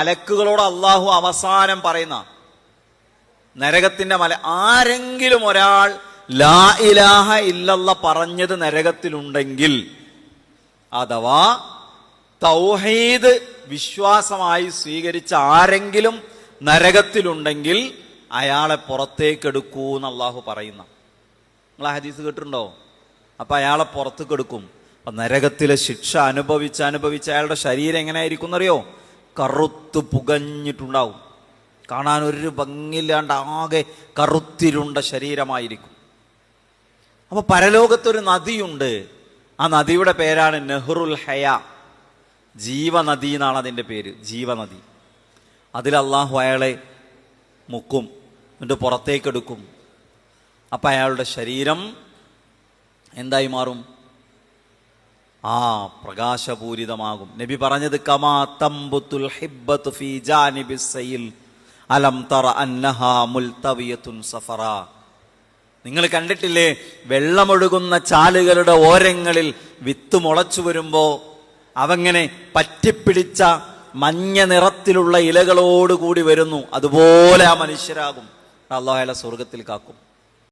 മലക്കുകളോട് അള്ളാഹു അവസാനം പറയുന്ന നരകത്തിന്റെ മല ആരെങ്കിലും ഒരാൾ ലാ ഇലാഹ ഇല്ലല്ല പറഞ്ഞത് നരകത്തിലുണ്ടെങ്കിൽ അഥവാ തൗഹീദ് വിശ്വാസമായി സ്വീകരിച്ച ആരെങ്കിലും നരകത്തിലുണ്ടെങ്കിൽ അയാളെ പുറത്തേക്കെടുക്കൂ എന്ന് അള്ളാഹു പറയുന്ന. നിങ്ങൾ ആ ഹദീസ് കേട്ടിട്ടുണ്ടോ? അപ്പൊ അയാളെ പുറത്തേക്ക് എടുക്കും അപ്പൊ നരകത്തിലെ ശിക്ഷ അനുഭവിച്ച് അനുഭവിച്ച് അയാളുടെ ശരീരം എങ്ങനെയായിരിക്കും എന്നറിയോ? കറുത്ത് പുകഞ്ഞിട്ടുണ്ടാവും. കാണാൻ ഒരു ഭംഗിയില്ലാണ്ട് ആകെ കറുത്തിരുണ്ട ശരീരമായിരിക്കും. അപ്പൊ പരലോകത്തൊരു നദിയുണ്ട്. ആ നദിയുടെ പേരാണ് നെഹ്റുൽ ഹയ. ജീവനദി എന്നാണ് അതിന്റെ പേര്. ജീവനദി. അതിൽ അള്ളാഹു അയാളെ മുക്കും എന്നിട്ട് പുറത്തേക്കെടുക്കും. അപ്പം അയാളുടെ ശരീരം എന്തായി മാറും? ആ പ്രകാശപൂരിതമാകും. നബി പറഞ്ഞത് കമാ തമ്പുത്തുൽ ഹിബ്ബത്തു ഫീ ജാനിബിസയിൽ അലം തറ അന്നഹാ മുൽതവിയത്തുൻ സഫറ. നിങ്ങൾ കണ്ടിട്ടില്ലേ വെള്ളമൊഴുകുന്ന ചാലുകളുടെ ഓരങ്ങളിൽ വിത്ത് മുളച്ചു വരുമ്പോൾ അവങ്ങനെ പറ്റിപ്പിടിച്ച മഞ്ഞ നിറത്തിലുള്ള ഇലകളോടുകൂടി വരുന്നു. അതുപോലെ ആ മനുഷ്യരാകും. അള്ളാഹല സ്വർഗത്തിൽ കാക്കും.